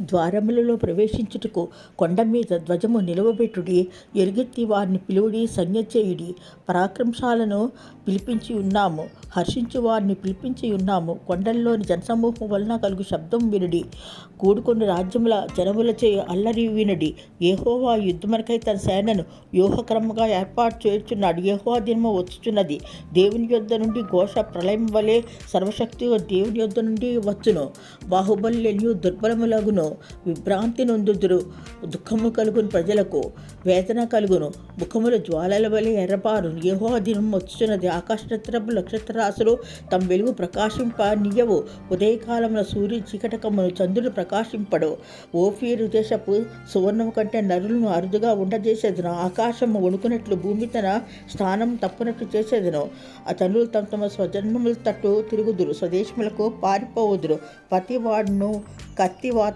ద్వారములలో ప్రవేశించుటకు కొండ మీద ధ్వజము నిలవబెట్టుడి ఎలుగెత్తి వారిని పిలువుడి సంజ్ఞ చేయుడి. పరాక్రమశాలను పిలిపించి ఉన్నాము హర్షించు వారిని పిలిపించి ఉన్నాము. కొండల్లోని జనసమూహం వలన కలుగు శబ్దం వినుడి. కూడుకొని రాజ్యముల జనములచే అల్లరి వినుడి. ఏహోవా యుద్ధమునకై తన సేనను వ్యూహక్రమంగా ఏర్పాటు చేయుచున్నాడు. ఏహోవా దినము వచ్చుచున్నది. దేవుని యొద్ద నుండి ఘోష ప్రళయం వలె సర్వశక్తి దేవుని యొద్ద నుండి వచ్చును. బాహుబలి దుర్బలములగును. విభ్రాంతి నొందుదురు దుఃఖము కలుగును ప్రజలకు వేదన కలుగును. ముఖముల జ్వాలల వలె ఎర్రపారు ఏహో దినం వచ్చుచున్నది. ఆకాశ నక్షత్రపు నక్షత్రరాశులు తమ వెలుగు ప్రకాశింప ఉదయకాలంలో ఉదయకాలమున సూర్య చీకటకమును చంద్రుడు ప్రకాశింపడు. ఓఫీరు దేశపు సువర్ణము కంటే నరులను అరుదుగా ఉండజేసేదను. ఆకాశము వణుకునట్లు భూమి తన స్థానం తప్పునట్లు చేసేదను. ఆ తనులు తమ తమ స్వజన్మముల తట్టు తిరుగుదురు. స్వదేశములకు పారిపోవుదురు. ప్రతి వాడును కత్తివాత